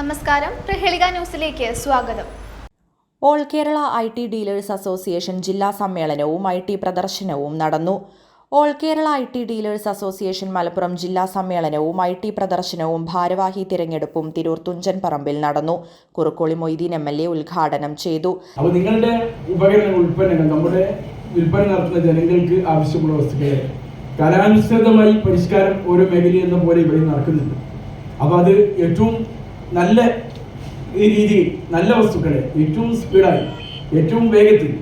നമസ്കാരം. പ്രഹേളിക ന്യൂസിലേക്ക് സ്വാഗതം. All Kerala I T dealers association ജില്ലാ സമ്മേളനവും ഐ ടി പ്രദർശനവും നടന്നു. All Kerala I T dealers association Malappuram ജില്ലാ സമ്മേളനവും ഐ ടി പ്രദർശനവും ഭാരവാഹി തിരഞ്ഞെടുപ്പും തിരൂർ തുഞ്ചൻ പറമ്പിൽ നടന്നു. Kurukkoli Moideen M L A ഉദ്ഘാടനം ചെയ്തു. അപ്പോൾ നിങ്ങളുടെ ഉപകരണങ്ങൾ ഉൽപ്പന്നങ്ങൾ നമ്മുടെ വിൽപ്പന നടത്തുന്ന ജനങ്ങൾക്ക് ആവശ്യമുള്ള വസ്തുക്കളെ കാലാനുസൃതമായി പരിഷ്കാരം ഓരോ മേഖലയെന്ന പോലെ ഇവിടെ നടക്കുന്നുണ്ട്. അപ്പോൾ അത് ഏറ്റവും നല്ല രീതിയിൽ നല്ല വസ്തുക്കളെ ഏറ്റവും സ്പീഡായി ഏറ്റവും വേഗത്തിൽ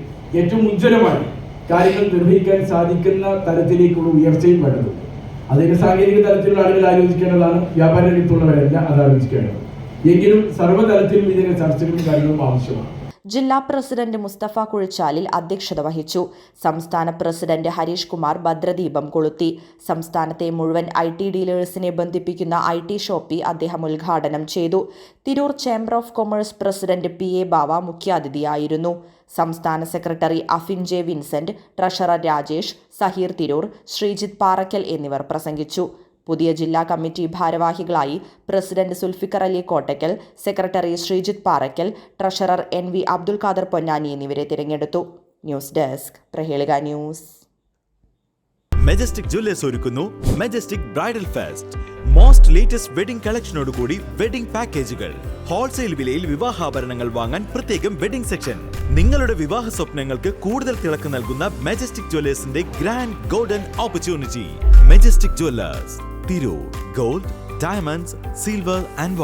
ഏറ്റവും ഉജ്ജ്വലമായി കാര്യങ്ങൾ നിർവഹിക്കാൻ സാധിക്കുന്ന തരത്തിലേക്കുള്ള ഉയർച്ചയും വേണ്ടത്. അതിന് സാങ്കേതിക തലത്തിലുള്ള ആളുകൾ ആലോചിക്കേണ്ടതാണ് വ്യാപാര രംഗത്തുള്ളവരല്ല അത് ആലോചിക്കേണ്ടത്. എങ്കിലും സർവതലത്തിലും ഇതിന് ചർച്ചകളും കാര്യങ്ങളും ആവശ്യമാണ്. ജില്ലാ പ്രസിഡന്റ് മുസ്തഫ കുഴിച്ചാലിൽ അധ്യക്ഷത വഹിച്ചു. സംസ്ഥാന പ്രസിഡന്റ് ഹരീഷ് കുമാർ ഭദ്രദീപം കൊളുത്തി. സംസ്ഥാനത്തെ മുഴുവൻ ഐ ടി ഡീലേഴ്സിനെ ബന്ധിപ്പിക്കുന്ന ഐ ടി ഷോപ്പി അദ്ദേഹം ഉദ്ഘാടനം ചെയ്തു. Tirur chamber of commerce president P A Bava മുഖ്യാതിഥിയായിരുന്നു. സംസ്ഥാന secretary Afin J Vincent treasurer Rajesh Zaheer Tirur Sreejith Parakkal എന്നിവർ പ്രസംഗിച്ചു. പുതിയ ജില്ലാ കമ്മിറ്റി ഭാരവാഹികളായി president Zulfikar Ali Kottakkal secretary Sreejith Parakkal treasurer N V Abdul Khader Ponnani എന്നിവരെ തിരഞ്ഞെടുത്തു. News desk Prahelika news. Majestic jewellers ഒരുക്കുന്നു majestic bridal fest most latest wedding കളക്ഷനോടുകൂടി wedding പാക്കേജുകൾ wholesale വിലയിൽ വിവാഹാഭരണങ്ങൾ വാങ്ങാൻ പ്രത്യേകം വെഡിംഗ് സെക്ഷൻ നിങ്ങളുടെ വിവാഹ സ്വപ്നങ്ങൾക്ക് കൂടുതൽ തിളക്കം നൽകുന്ന majestic ജ്വല്ലേഴ്സിന്റെ grand golden opportunity majestic jewellers Tirur gold diamonds silver and